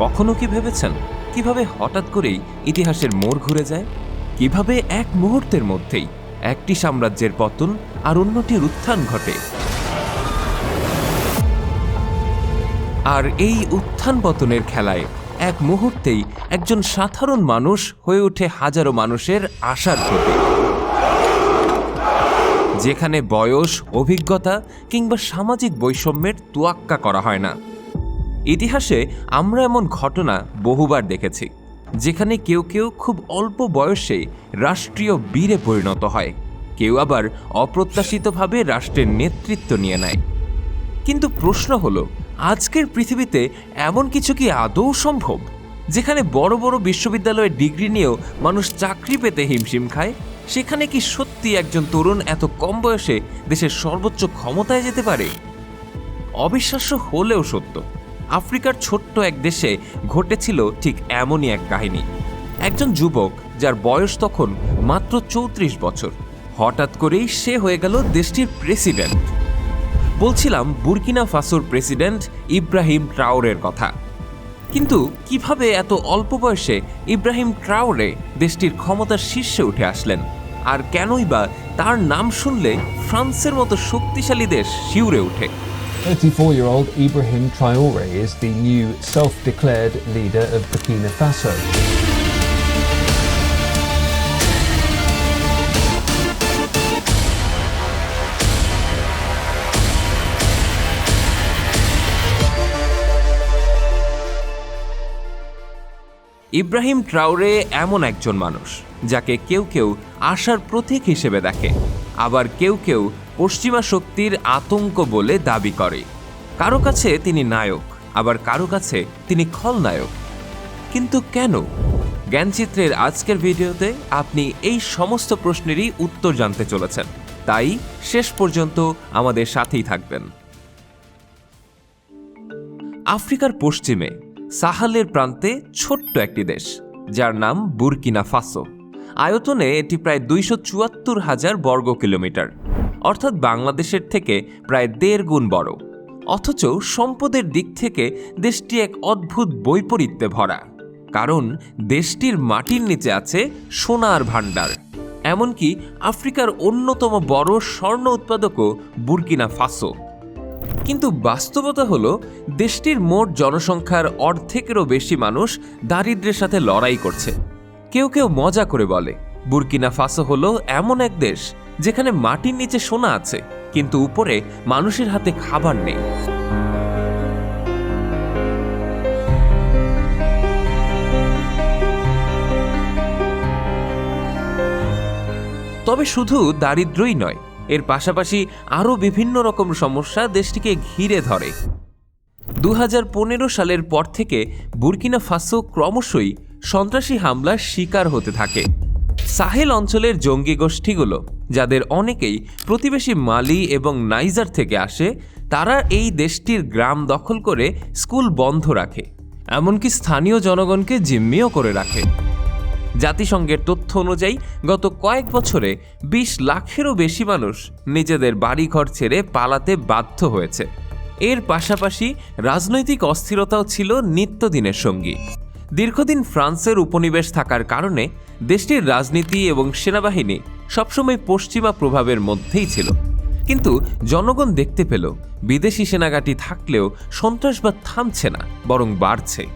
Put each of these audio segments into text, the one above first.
কখনো কি ভেবেছেন? কীভাবে হঠাৎ করেই ইতিহাসের মোড় ঘুরে যায়? কীভাবে এক মুহূর্তের মধ্যেই একটি সাম্রাজ্যের পতন আর অন্যটির উত্থান ঘটে? আর এই উত্থান পতনের খেলায় এক মুহূর্তেই একজন সাধারণ মানুষ হয়ে ওঠে হাজারো মানুষের আশার প্রতীক। যেখানে বয়স, অভিজ্ঞতা কিংবা সামাজিক বৈষম্যের তোয়াক্কা করা হয় না। ইতিহাসে আমরা এমন ঘটনা বহুবার দেখেছি, যেখানে কেউ কেউ খুব অল্প বয়সে রাষ্ট্রীয় বীরে পরিণত হয়, কেউ আবার অপ্রত্যাশিতভাবে রাষ্ট্রের নেতৃত্ব নিয়ে নেয়। কিন্তু প্রশ্ন হলো, আজকের পৃথিবীতে এমন কিছু কি আদৌ সম্ভব, যেখানে বড় বড় বিশ্ববিদ্যালয়ের ডিগ্রি নিয়েও মানুষ চাকরি পেতে হিমশিম খায়? সেখানে কি সত্যি একজন তরুণ এত কম বয়সে দেশের সর্বোচ্চ ক্ষমতায় যেতে পারে? অবিশ্বাস্য হলেও সত্য। আফ্রিকার ছোট্ট এক দেশে ঘটেছিল ঠিক এমনই এক কাহিনী। একজন যুবক যার বয়স তখন মাত্র চৌত্রিশ বছর। হঠাৎ করেই সে হয়ে গেল দেশটির প্রেসিডেন্ট। বলছিলাম বুরকিনা ফাসোর প্রেসিডেন্ট ইব্রাহিম ট্রাওরের কথা। কিন্তু কীভাবে এত অল্প বয়সে ইব্রাহিম ট্রাওরে দেশটির ক্ষমতার শীর্ষে উঠে আসলেন? আর কেনই বা তার নাম শুনলে ফ্রান্সের মতো শক্তিশালী দেশ শিউরে ওঠে? 34 year old Ibrahim Traore is the new self declared leader of Burkina Faso. Ibrahim ট্রাউরে এমন একজন মানুষ যাকে কেউ কেউ আশার প্রতীক হিসেবে দেখে আবার কেউ কেউ পশ্চিমা শক্তির আতঙ্ক বলে দাবি করে। কারও কাছে তিনি নায়ক, আবার কারও কাছে তিনি খলনায়ক। কিন্তু কেন? জ্ঞানচিত্রের আজকের ভিডিওতে আপনি এই সমস্ত প্রশ্নেরই উত্তর জানতে চলেছেন। তাই শেষ পর্যন্ত আমাদের সাথেই থাকবেন। আফ্রিকার পশ্চিমে, সাহালের প্রান্তে ছোট্ট একটি দেশ, যার নাম বুরকিনা ফাসো। আয়তনে এটি প্রায় দুইশো চুয়াত্তর হাজার বর্গ কিলোমিটার অর্থাৎ বাংলাদেশের থেকে প্রায় দেড় গুণ বড়। অথচ সম্পদের দিক থেকে দেশটি এক অদ্ভুত বৈপরীত্যে ভরা। কারণ দেশটির মাটির নিচে আছে সোনার ভাণ্ডার। এমনকি আফ্রিকার অন্যতম বড় স্বর্ণ উৎপাদকও বুরকিনা ফাসো। কিন্তু বাস্তবতা হলো, দেশটির মোট জনসংখ্যার অর্ধেকেরও বেশি মানুষ দারিদ্র্যের সাথে লড়াই করছে। কেউ কেউ মজা করে বলে, বুরকিনা ফাসো হলো এমন এক দেশ যেখানে মাটির নিচে সোনা আছে, কিন্তু উপরে মানুষের হাতে খাবার নেই। তবে শুধু দারিদ্রই নয়, এর পাশাপাশি আরও বিভিন্ন রকম সমস্যা দেশটিকে ঘিরে ধরে। দু হাজার পনেরো সালের পর থেকে বুরকিনা ফাসো ক্রমশই সন্ত্রাসী হামলার শিকার হতে থাকে। সাহেল অঞ্চলের জঙ্গি গোষ্ঠীগুলো, যাদের অনেকেই প্রতিবেশী মালি এবং নাইজার থেকে আসে, তারা এই দেশটির গ্রাম দখল করে স্কুল বন্ধ রাখে, এমনকি স্থানীয় জনগণকে জিম্মিও করে রাখে। জাতিসংঘের তথ্য অনুযায়ী, গত কয়েক বছরে বিশ লাখেরও বেশি মানুষ নিজেদের বাড়িঘর ছেড়ে পালাতে বাধ্য হয়েছে। এর পাশাপাশি রাজনৈতিক অস্থিরতাও ছিল নিত্যদিনের সঙ্গী। দীর্ঘদিন ফ্রান্সের উপনিবেশ থাকার কারণে দেশটির রাজনীতি এবং সেনাবাহিনী সবসময় পশ্চিমা প্রভাবের মধ্যেই ছিল। কিন্তু জনগণ দেখতে পেল, বিদেশি সেনাঘাঁটি থাকলেও সন্ত্রাসবাদ থামছে না, বরং বাড়ছে।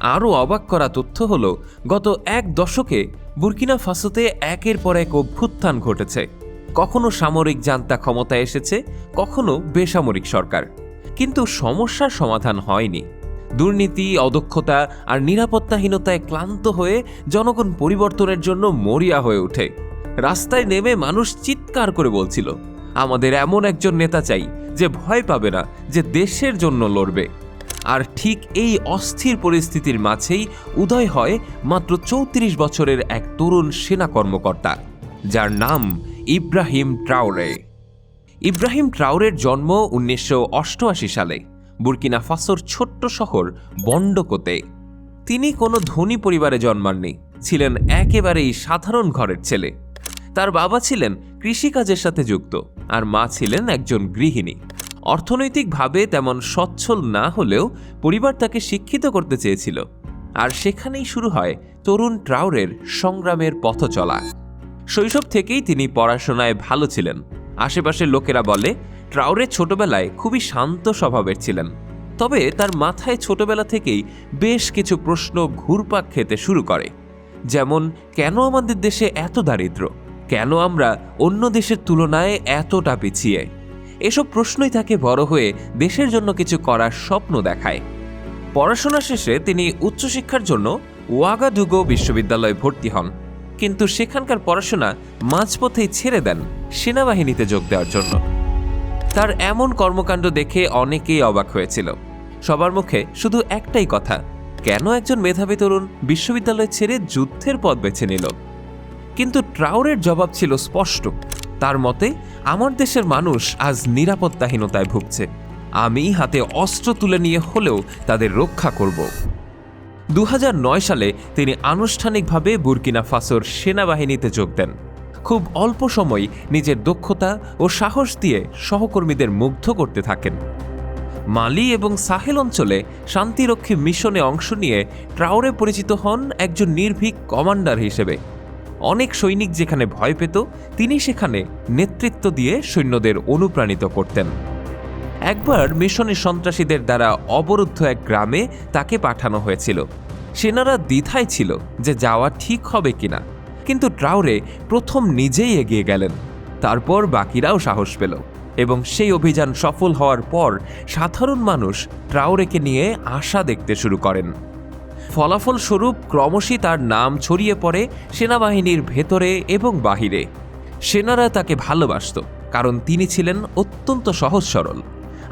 আরও অবাক করা তথ্য হল, গত এক দশকে বুর্কিনা ফাসোতে একের পর এক অভ্যুত্থান ঘটেছে। কখনো সামরিক জান্তা ক্ষমতায় এসেছে, কখনো বেসামরিক সরকার। কিন্তু সমস্যার সমাধান হয়নি। দুর্নীতি, অদক্ষতা আর নিরাপত্তাহীনতায় ক্লান্ত হয়ে জনগণ পরিবর্তনের জন্য মরিয়া হয়ে ওঠে। রাস্তায় নেমে মানুষ চিৎকার করে বলছিল, আমাদের এমন একজন নেতা চাই যে ভয় পাবে না, যে দেশের জন্য লড়বে। আর ঠিক এই অস্থির পরিস্থিতির মাঝেই উদয় হয় মাত্র চৌত্রিশ বছরের এক তরুণ সেনা কর্মকর্তা, যার নাম ইব্রাহিম ট্রাউরে ইব্রাহিম ট্রাউরের জন্ম উনিশশো অষ্টআশি সালে। বুরকিনা ফাসোর ছোট্ট শহর বন্ডকোতে। তিনি কোনো ধনী পরিবারে জন্মাননি, ছিলেন একেবারেই সাধারণ ঘরের ছেলে। তার বাবা ছিলেন কৃষিকাজের সাথে যুক্ত, আর মা ছিলেন একজন গৃহিণী। অর্থনৈতিকভাবে তেমন সচ্ছল না হলেও পরিবার তাকে শিক্ষিত করতে চেয়েছিল। আর সেখানেই শুরু হয় তরুণ ট্রাউরের সংগ্রামের পথ চলা শৈশব থেকেই তিনি পড়াশোনায় ভালো ছিলেন। আশেপাশের লোকেরা বলে, ট্রাউরে ছোটবেলায় খুবই শান্ত স্বভাবের ছিলেন। তবে তার মাথায় ছোটবেলা থেকেই বেশ কিছু প্রশ্ন ঘুরপাক খেতে শুরু করে। যেমন, কেন আমাদের দেশে এত দারিদ্র? কেন আমরা অন্য দেশের তুলনায় এতটা পিছিয়ে? এসব প্রশ্নই তাকে বড় হয়ে দেশের জন্য কিছু করার স্বপ্ন দেখায়। পড়াশোনা শেষে তিনি উচ্চশিক্ষার জন্য ওয়াগাডুগো বিশ্ববিদ্যালয়ে ভর্তি হন। কিন্তু সেখানকার পড়াশোনা মাঝপথেই ছেড়ে দেন সেনাবাহিনীতে যোগ দেওয়ার জন্য। তার এমন কর্মকাণ্ড দেখে অনেকেই অবাক হয়েছিল। সবার মুখে শুধু একটাই কথা, কেন একজন মেধাবী তরুণ বিশ্ববিদ্যালয় ছেড়ে যুদ্ধের পথ বেছে নিল? কিন্তু ট্রাউরের জবাব ছিল স্পষ্ট। তার মতে, আমার দেশের মানুষ আজ নিরাপত্তাহীনতায় ভুগছে। আমি হাতে অস্ত্র তুলে নিয়ে হলেও তাদের রক্ষা করব। দু হাজার নয় সালে তিনি আনুষ্ঠানিকভাবে বুর্কিনা ফাসোর সেনাবাহিনীতে যোগ দেন। খুব অল্প সময় নিজের দক্ষতা ও সাহস দিয়ে সহকর্মীদের মুগ্ধ করতে থাকেন। মালি এবং সাহেল অঞ্চলে শান্তিরক্ষী মিশনে অংশ নিয়ে ট্রাউরে পরিচিত হন একজন নির্ভীক কমান্ডার হিসেবে। অনেক সৈনিক যেখানে ভয় পেত, তিনি সেখানে নেতৃত্ব দিয়ে সৈন্যদের অনুপ্রাণিত করতেন। একবার মিশনের সন্ত্রাসীদের দ্বারা অবরুদ্ধ এক গ্রামে তাকে পাঠানো হয়েছিল। সেনারা দ্বিধায় ছিল যে যাওয়া ঠিক হবে কিনা। কিন্তু ট্রাউরে প্রথম নিজেই এগিয়ে গেলেন। তারপর বাকিরাও সাহস পেল এবং সেই অভিযান সফল হওয়ার পর সাধারণ মানুষ ট্রাউরেকে নিয়ে আশা দেখতে শুরু করেন। ফলাফল স্বরূপ ক্রমশই তার নাম ছড়িয়ে পড়ে সেনাবাহিনীর ভেতরে এবং বাহিরে। সেনারা তাকে ভালোবাসত, কারণ তিনি ছিলেন অত্যন্ত সহজ সরল।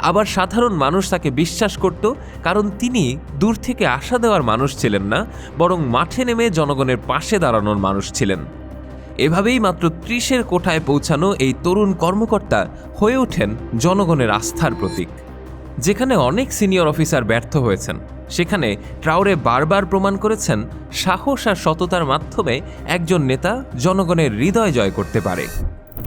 আবার সাধারণ মানুষ তাকে বিশ্বাস করত, কারণ তিনি দূর থেকে আশা দেওয়ার মানুষ ছিলেন না, বরং মাঠে নেমে জনগণের পাশে দাঁড়ানোর মানুষ ছিলেন। এভাবেই মাত্র ত্রিশের কোঠায় পৌঁছানো এই তরুণ কর্মকর্তা হয়ে ওঠেন জনগণের আস্থার প্রতীক। যেখানে অনেক সিনিয়র অফিসার ব্যর্থ হয়েছেন, সেখানে ট্রাউরে বারবার প্রমাণ করেছেন সাহস আর সততার মাধ্যমে একজন নেতা জনগণের হৃদয় জয় করতে পারে।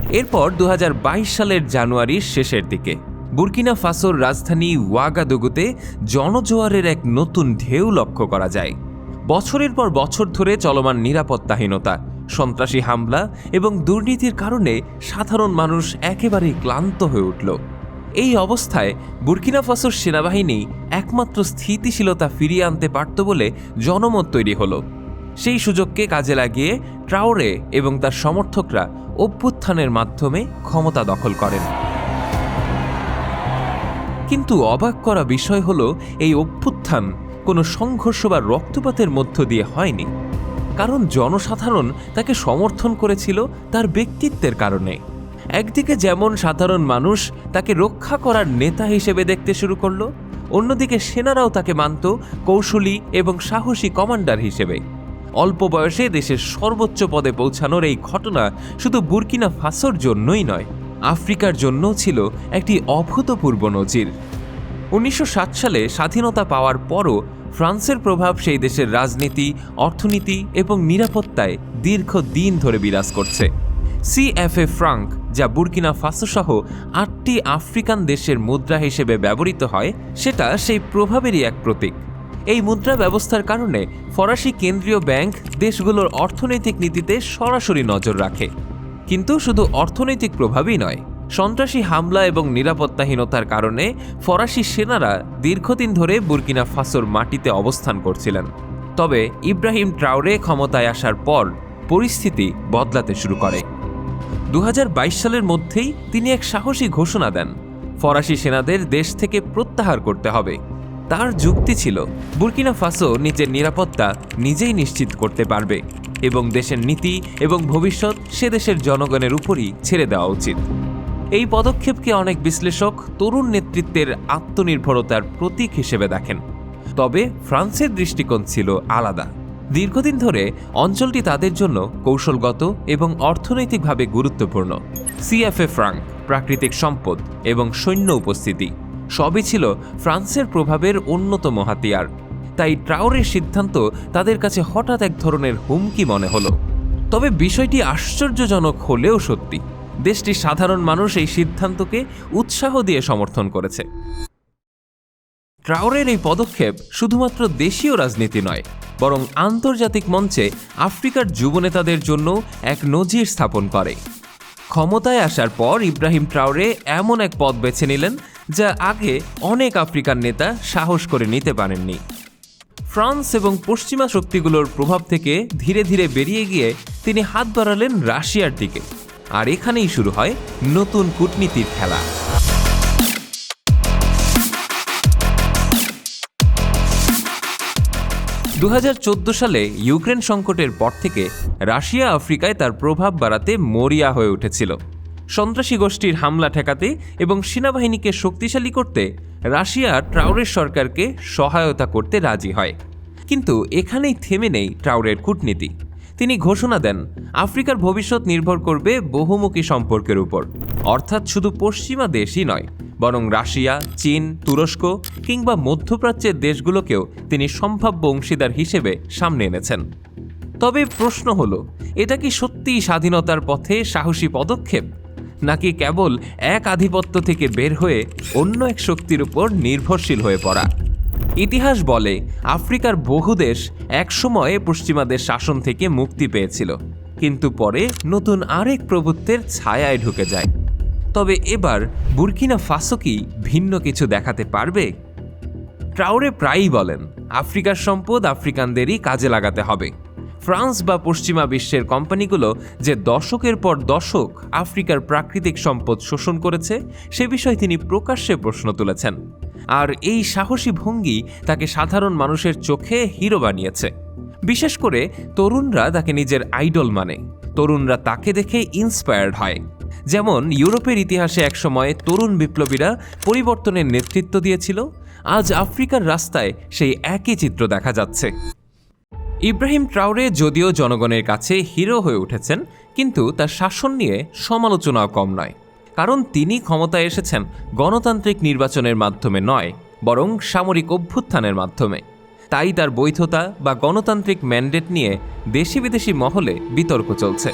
এরপর দু হাজার বাইশ সালের জানুয়ারির শেষের দিকে। বুরকিনা ফাসোর রাজধানী ওয়াগাদুগুতে জনজোয়ারের এক নতুন ঢেউ লক্ষ্য করা যায়। বছরের পর বছর ধরে চলমান নিরাপত্তাহীনতা, সন্ত্রাসী হামলা এবং দুর্নীতির কারণে সাধারণ মানুষ একেবারেই ক্লান্ত হয়ে উঠল। এই অবস্থায় বুরকিনা ফাসোর সেনাবাহিনী একমাত্র স্থিতিশীলতা ফিরিয়ে আনতে পারত বলে জনমত তৈরি হলো। সেই সুযোগকে কাজে লাগিয়ে ট্রাউরে এবং তার সমর্থকরা অভ্যুত্থানের মাধ্যমে ক্ষমতা দখল করেন। কিন্তু অবাক করা বিষয় হলো, এই অভ্যুত্থান কোনো সংঘর্ষ বা রক্তপাতের মধ্য দিয়ে হয়নি। কারণ জনসাধারণ তাকে সমর্থন করেছিল তার ব্যক্তিত্বের কারণে। একদিকে যেমন সাধারণ মানুষ তাকে রক্ষা করার নেতা হিসেবে দেখতে শুরু করল, অন্যদিকে সেনারাও তাকে মানত কৌশলী এবং সাহসী কমান্ডার হিসেবে। অল্প বয়সে দেশের সর্বোচ্চ পদে পৌঁছানোর এই ঘটনা শুধু বুরকিনা ফাসোর জন্যই নয় আফ্রিকার জন্যও ছিল একটি অভূতপূর্ব নজির। উনিশশো সালে স্বাধীনতা পাওয়ার পরও ফ্রান্সের প্রভাব সেই দেশের রাজনীতি, অর্থনীতি এবং নিরাপত্তায় দীর্ঘ দিন ধরে বিরাজ করছে। সিএফএ ফ্রাঙ্ক, যা বুর্কিনা ফাসো সহ আটটি আফ্রিকান দেশের মুদ্রা হিসেবে ব্যবহৃত হয়, সেটা সেই প্রভাবেরই এক প্রতীক। এই মুদ্রা ব্যবস্থার কারণে ফরাসি কেন্দ্রীয় ব্যাংক দেশগুলোর অর্থনৈতিক নীতিতে সরাসরি নজর রাখে। কিন্তু শুধু অর্থনৈতিক প্রভাবই নয়, সন্ত্রাসী হামলা এবং নিরাপত্তাহীনতার কারণে ফরাসি সেনারা দীর্ঘদিন ধরে বুর্কিনা ফাসোর মাটিতে অবস্থান করছিলেন। তবে ইব্রাহিম ট্রাউরে ক্ষমতায় আসার পর পরিস্থিতি বদলাতে শুরু করে। দু হাজার বাইশ সালের মধ্যেই তিনি এক সাহসী ঘোষণা দেন, ফরাসি সেনাদের দেশ থেকে প্রত্যাহার করতে হবে। তার যুক্তি ছিল, বুর্কিনা ফাসো নিজের নিরাপত্তা নিজেই নিশ্চিত করতে পারবে। এবং দেশের নীতি এবং ভবিষ্যৎ সে দেশের জনগণের উপরই ছেড়ে দেওয়া উচিত। এই পদক্ষেপকে অনেক বিশ্লেষক তরুণ নেতৃত্বের আত্মনির্ভরতার প্রতীক হিসেবে দেখেন। তবে ফ্রান্সের দৃষ্টিকোণ ছিল আলাদা। দীর্ঘদিন ধরে অঞ্চলটি তাদের জন্য কৌশলগত এবং অর্থনৈতিকভাবে গুরুত্বপূর্ণ। সিএফএ ফ্রাঙ্ক, প্রাকৃতিক সম্পদ এবং সৈন্য উপস্থিতি, সবই ছিল ফ্রান্সের প্রভাবের অন্যতম হাতিয়ার। তাই ট্রাউরের সিদ্ধান্ত তাদের কাছে হঠাৎ এক ধরনের হুমকি মনে হলো। তবে বিষয়টি আশ্চর্যজনক হলেও সত্যি, দেশটির সাধারণ মানুষ এই সিদ্ধান্তকে উৎসাহ দিয়ে সমর্থন করেছে। ট্রাউরের এই পদক্ষেপ শুধুমাত্র দেশীয় রাজনীতি নয়, বরং আন্তর্জাতিক মঞ্চে আফ্রিকার যুবনেতাদের জন্য এক নজির স্থাপন করে। ক্ষমতায় আসার পর ইব্রাহিম ট্রাউরে এমন এক পথ বেছে নিলেন যা আগে অনেক আফ্রিকান নেতা সাহস করে নিতে পারেননি। ফ্রান্স এবং পশ্চিমা শক্তিগুলোর প্রভাব থেকে ধীরে ধীরে বেরিয়ে গিয়ে তিনি হাত বাড়ালেন রাশিয়ার দিকে। আর এখানেই শুরু হয় নতুন কূটনীতির খেলা। দু হাজার চোদ্দ সালে ইউক্রেন সংকটের পর থেকে রাশিয়া আফ্রিকায় তার প্রভাব বাড়াতে মরিয়া হয়ে উঠেছিল। সন্ত্রাসী গোষ্ঠীর হামলা ঠেকাতে এবং সেনাবাহিনীকে শক্তিশালী করতে রাশিয়া ট্রাউরের সরকারকে সহায়তা করতে রাজি হয়। কিন্তু এখানেই থেমে নেই ট্রাউরের কূটনীতি। তিনি ঘোষণা দেন, আফ্রিকার ভবিষ্যৎ নির্ভর করবে বহুমুখী সম্পর্কের উপর। অর্থাৎ শুধু পশ্চিমা দেশই নয়, বরং রাশিয়া, চীন, তুরস্ক কিংবা মধ্যপ্রাচ্যের দেশগুলোকেও তিনি সম্ভাব্য অংশীদার হিসেবে সামনে এনেছেন। তবে প্রশ্ন হলো, এটা কি সত্যিই স্বাধীনতার পথে সাহসী পদক্ষেপ? নাকি কেবল এক আধিপত্য থেকে বের হয়ে অন্য এক শক্তির উপর নির্ভরশীল হয়ে পড়া? ইতিহাস বলে, আফ্রিকার বহু দেশ একসময়ে পশ্চিমাদের শাসন থেকে মুক্তি পেয়েছিল, কিন্তু পরে নতুন আরেক প্রভুত্বের ছায়ায় ঢুকে যায়। তবে এবার বুরকিনা ফাসো কি ভিন্ন কিছু দেখাতে পারবে? ট্রাউরে প্রায়ই বলেন, আফ্রিকার সম্পদ আফ্রিকানদেরই কাজে লাগাতে হবে। ফ্রান্স বা পশ্চিমা বিশ্বের কোম্পানিগুলো যে দশকের পর দশক আফ্রিকার প্রাকৃতিক সম্পদ শোষণ করেছে, সে বিষয়ে তিনি প্রকাশ্যে প্রশ্ন তুলেছেন। আর এই সাহসী ভঙ্গি তাকে সাধারণ মানুষের চোখে হিরো বানিয়েছে। বিশেষ করে তরুণরা তাকে নিজের আইডল মানে। তরুণরা তাকে দেখে ইন্সপায়ার্ড হয়। যেমন ইউরোপের ইতিহাসে একসময় তরুণ বিপ্লবীরা পরিবর্তনের নেতৃত্ব দিয়েছিল, আজ আফ্রিকার রাস্তায় সেই একই চিত্র দেখা যাচ্ছে। ইব্রাহিম ট্রাউরে যদিও জনগণের কাছে হিরো হয়ে উঠেছেন, কিন্তু তার শাসন নিয়ে সমালোচনাও কম নয়। কারণ তিনি ক্ষমতায় এসেছেন গণতান্ত্রিক নির্বাচনের মাধ্যমে নয়, বরং সামরিক অভ্যুত্থানের মাধ্যমে। তাই তার বৈধতা বা গণতান্ত্রিক ম্যান্ডেট নিয়ে দেশি বিদেশি মহলে বিতর্ক চলছে।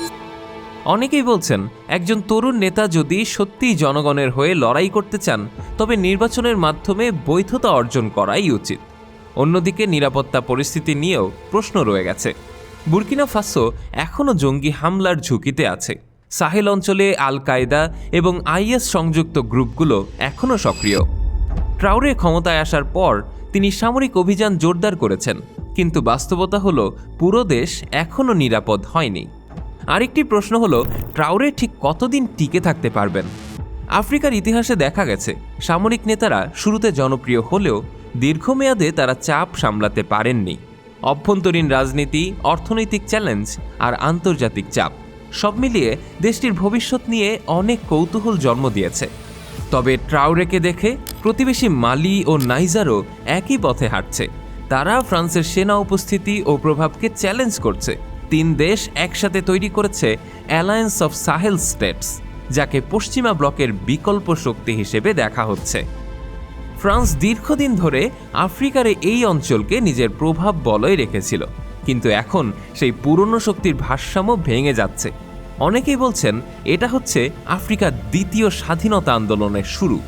অনেকেই বলছেন, একজন তরুণ নেতা যদি সত্যিই জনগণের হয়ে লড়াই করতে চান, তবে নির্বাচনের মাধ্যমে বৈধতা অর্জন করাই উচিত। অন্যদিকে নিরাপত্তা পরিস্থিতি নিয়েও প্রশ্ন রয়ে গেছে। বুরকিনা ফাসো এখনও জঙ্গি হামলার ঝুঁকিতে আছে। সাহেল অঞ্চলে আল কায়দা এবং আইএস সংযুক্ত গ্রুপগুলো এখনও সক্রিয়। ট্রাউরে ক্ষমতায় আসার পর তিনি সামরিক অভিযান জোরদার করেছেন, কিন্তু বাস্তবতা হলো পুরো দেশ এখনও নিরাপদ হয়নি। আরেকটি প্রশ্ন হলো ট্রাউরে ঠিক কতদিন টিকে থাকতে পারবেন? আফ্রিকার ইতিহাসে দেখা গেছে, সামরিক নেতারা শুরুতে জনপ্রিয় হলেও দীর্ঘমেয়াদে তারা চাপ সামলাতে পারেননি। অভ্যন্তরীণ রাজনীতি, অর্থনৈতিক চ্যালেঞ্জ আর আন্তর্জাতিক চাপ সব মিলিয়ে দেশটির ভবিষ্যৎ নিয়ে অনেক কৌতূহল জন্ম দিয়েছে। তবে ট্রাউরেকে দেখে প্রতিবেশী মালি ও নাইজারও একই পথে হাঁটছে। তারা ফ্রান্সের সেনা উপস্থিতি ও প্রভাবকে চ্যালেঞ্জ করছে। তিন দেশ একসাথে তৈরি করেছে অ্যালায়েন্স অফ সাহেল স্টেটস যাকে পশ্চিমা ব্লকের বিকল্প শক্তি হিসেবে দেখা হচ্ছে। ফ্রান্স দীর্ঘদিন ধরে আফ্রিকার এই অঞ্চলকে নিজের প্রভাব বলয় রেখেছিল। কিন্তু এখন সেই পুরনো শক্তির ভারসাম্য ভেঙে যাচ্ছে। অনেকেই বলছেন এটা হচ্ছে আফ্রিকার দ্বিতীয় স্বাধীনতা আন্দোলনের শুরু।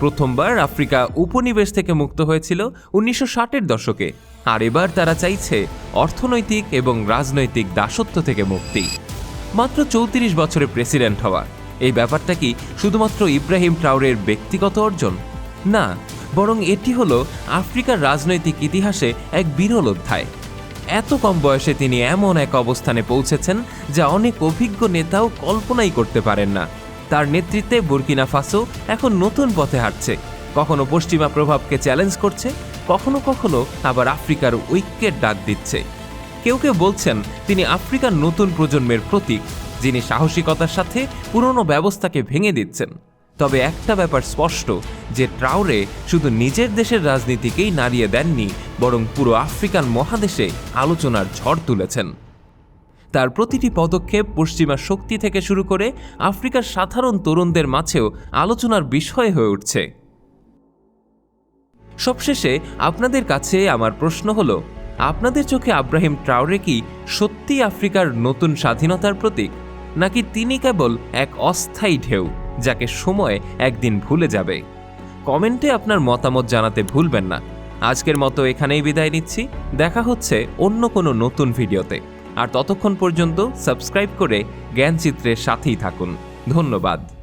প্রথমবার আফ্রিকা উপনিবেশ থেকে মুক্ত হয়েছিল উনিশশো ষাটের দশকে। আর এবার তারা চাইছে অর্থনৈতিক এবং রাজনৈতিক দাসত্ব থেকে মুক্তি। মাত্র চৌত্রিশ বছরে প্রেসিডেন্ট হওয়া। এই ব্যাপারটা কি শুধুমাত্র ইব্রাহিম ট্রাউরের ব্যক্তিগত অর্জন? না বরং এটি হল আফ্রিকার রাজনৈতিক ইতিহাসে এক বিরল অধ্যায়। এত কম বয়সে তিনি এমন এক অবস্থানে পৌঁছেছেন যা অনেক অভিজ্ঞ নেতাও কল্পনাই করতে পারেন না। তার নেতৃত্বে বুরকিনা ফাসো এখন নতুন পথে হাঁটছে। কখনো পশ্চিমা প্রভাবকে চ্যালেঞ্জ করছে, কখনো কখনো আবার আফ্রিকার ঐক্যের ডাক দিচ্ছে। কেউ কেউ বলছেন, তিনি আফ্রিকার নতুন প্রজন্মের প্রতীক, যিনি সাহসিকতার সাথে পুরনো ব্যবস্থাকে ভেঙে দিচ্ছেন। তবে একটা ব্যাপার স্পষ্ট, যে ট্রাউরে শুধু নিজের দেশের রাজনীতিকেই নাড়িয়ে দেননি, বরং পুরো আফ্রিকান মহাদেশে আলোচনার ঝড় তুলেছেন। তার প্রতিটি পদক্ষেপ পশ্চিমা শক্তি থেকে শুরু করে আফ্রিকার সাধারণ তরুণদের মাঝেও আলোচনার বিষয় হয়ে উঠছে। সবশেষে আপনাদের কাছে আমার প্রশ্ন হলো, আপনাদের চোখে আব্রাহিম ট্রাউরে কি সত্যি আফ্রিকার নতুন স্বাধীনতার প্রতীক, নাকি তিনি কেবল এক অস্থায়ী ঢেউ? যাকে সময় একদিন ভুলে যাবে। কমেন্টে আপনার মতামত জানাতে ভুলবেন না। আজকের মতো এখানেই বিদায় নিচ্ছি। দেখা হচ্ছে অন্য কোনো নতুন ভিডিওতে। আর ততক্ষণ পর্যন্ত সাবস্ক্রাইব করে জ্ঞানচিত্রের সাথেই থাকুন। ধন্যবাদ।